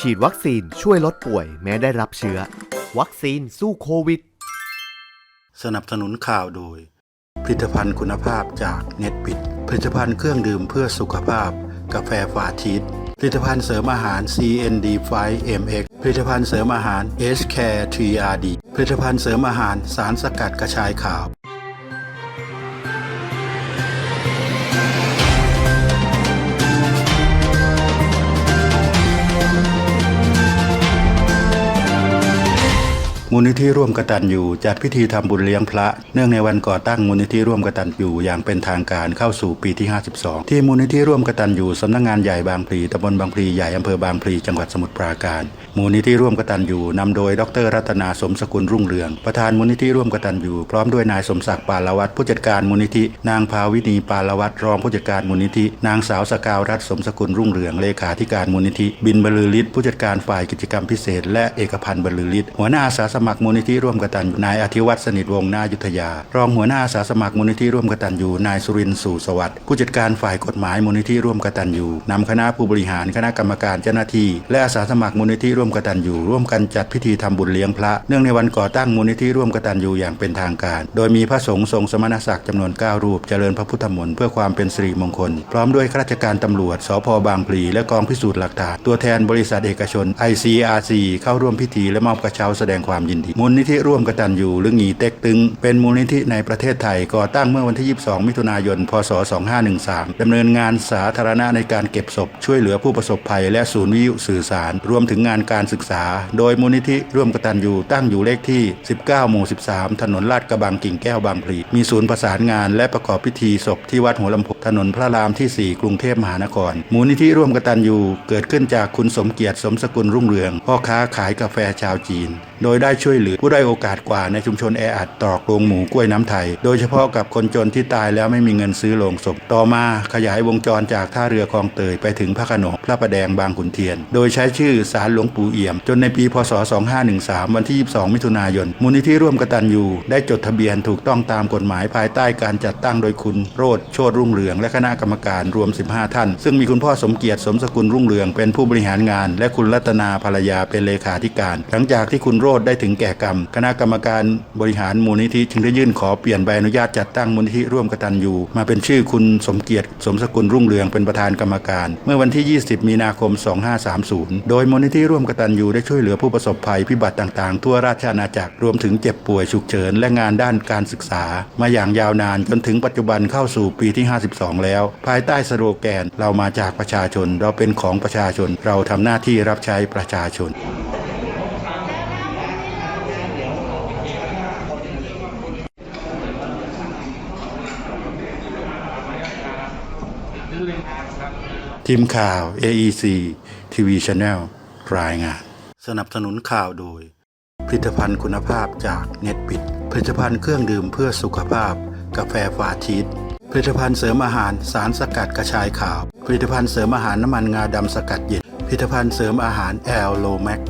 ฉีดวัคซีนช่วยลดป่วยแม้ได้รับเชื้อ วัคซีนสู้โควิด สนับสนุนข่าวโดย ผลิตภัณฑ์คุณภาพจากเน็ตบิด ผลิตภัณฑ์เครื่องดื่มเพื่อสุขภาพ กาแฟฟาชีสผลิตภัณฑ์เสริมอาหาร CND 5 MX ผลิตภัณฑ์เสริมอาหาร H Care 3RD ผลิตภัณฑ์เสริมอาหารสารสกัดกระชายขาว มูลนิธิร่วมกตัญญูจัดพิธีทำบุญเลี้ยงพระ เนื่องในวันก่อตั้งมูลนิธิร่วมกตัญญูอย่างเป็นทางการเข้าสู่ปีที่ 52 ที่มูลนิธิร่วมกตัญญูสำนักงานใหญ่บางพลีตำบลบางพลีใหญ่อำเภอบางพลีจังหวัดสมุทรปราการ มูลนิธิร่วมกตัญญูนำโดยดรรัตนาสมสกุลรุ่งเรือง ประธานมูลนิธิร่วมกตัญญูพร้อมด้วยนายสมศักดิ์ปาลวัตผู้จัดการมูลนิธิ นางภาวินีปาลวัตรองผู้จัดการมูลนิธิ นางสาวสกาวรัตนสมสกุลรุ่งเรืองเลขาธิการมูลนิธิ บินบรรลือฤทธิ์ผู้จัดการฝ่ายกิจกรรมพิเศษ และเอกพันธ์บรรลือฤทธิ์หัวหน้าอาสาสมัครมูลนิธิร่วมกตัญญูนายอธิวัฒน์สนิทวงศ์นายุทธยา รองหัวหน้าอาสาสมัครมูลนิธิร่วมกตัญญูนายสุรินทร์สู่สวัสดิ์ผู้จัดการฝ่ายกฎหมายมูลนิธิร่วมกตัญญูนำคณะผู้บริหารคณะกรรมการเจ้าหน้าที่ และอาสาสมัครมูลนิธิร่วมกตัญญูร่วมกันจัดพิธีทำบุญเลี้ยงพระเนื่องในวันก่อตั้งมูลนิธิร่วมกตัญญูอย่างเป็นทางการ โดยมีพระสงฆ์ทรงสมณศักดิ์จำนวน 9 รูปเจริญพระพุทธมนต์เพื่อความเป็นสิริมงคล พร้อมด้วยข้าราชการตำรวจสพบางพลีและกองพิสูจน์หลักฐานตัวแทนบริษัทเอกชน ICRC เข้าร่วมพิธีและมอบกระเช้าแสดงความยินดีมูลนิธิร่วมกตัญญูหรืองีเต็กตึง เป็นมูลนิธิในประเทศไทยก่อตั้งเมื่อวันที่ 22 มิถุนายน พศ 2513 ดำเนินงานสาธารณะในการเก็บศพ ช่วยเหลือผู้ประสบภัย และศูนย์วิทยุสื่อสาร รวมถึงงานการศึกษา โดยมูลนิธิร่วมกตัญญูตั้งอยู่เลขที่ 19 หมู่ 13 ถนนลาดกระบังกิ่งแก้วบางพลีมีศูนย์ประสานงานและประกอบพิธีศพที่วัดหัวลำโพงถนนพระรามที่ 4 กรุงเทพมหานคร มูลนิธิร่วมกตัญญูเกิดขึ้นจากคุณสมเกียรติสมสกุลรุ่งเรือง พ่อค้าขายกาแฟชาวจีน โดยได้ช่วยเหลือผู้ได้โอกาสกว่าในชุมชนแออัดตอกโรงหมูกล้วยน้ำไทย โดยเฉพาะกับคนจนที่ตายแล้วไม่มีเงินซื้อโลงศพ ต่อมาขยายวงจรจากท่าเรือคลองเตยไปถึงพระโขนงพระประแดงบางขุนเทียน โดยใช้ชื่อสารหลวงปู่เอี่ยม จนในปีพศ 2513 วันที่ 22 มิถุนายน มูลนิธิร่วมกตัญญูได้จดทะเบียนถูกต้องตามกฎหมายภายใต้การจัดตั้งโดยคุณโรดโชดรุ่งเรือง และคณะกรรมการรวม 15 ท่าน ซึ่งมีคุณพ่อสมเกียรติสมสกุลรุ่งเรืองเป็นผู้บริหารงาน และคุณรัตนาภรรยาเป็นเลขาธิการ หลังจากที่คุณโรดได้ถึงแก่กรรม คณะกรรมการบริหารมูลนิธิจึงได้ยื่นขอเปลี่ยนใบอนุญาตจัดตั้งมูลนิธิร่วมกตัญญูมาเป็นชื่อคุณสมเกียรติ สมสกุลรุ่งเรืองเป็นประธานกรรมการ เมื่อวันที่ 20 มีนาคม 2530 โดยมูลนิธิร่วมกตัญญูได้ช่วยเหลือผู้ประสบภัยพิบัติต่างๆ ทั่วราชอาณาจักรรวมถึงเจ็บป่วยฉุกเฉินและงานด้านการศึกษา มาอย่างยาวนานจนถึงปัจจุบันเข้าสู่ปีที่ 52 แล้ว ภายใต้สโลแกนเรามาจากประชาชน เราเป็นของประชาชน เราทำหน้าที่รับใช้ประชาชน ทีมข่าว AEC TV Channel รายงาน สนับสนุนข่าวโดย ผลิตภัณฑ์คุณภาพจากเน็ตปิด ผลิตภัณฑ์เครื่องดื่มเพื่อสุขภาพ กาแฟฟาชีสผลิตภัณฑ์เสริมอาหารสารสกัดกระชายขาว ผลิตภัณฑ์เสริมอาหารน้ำมันงาดำสกัดเย็นผลิตภัณฑ์เสริมอาหารแอลโลแมก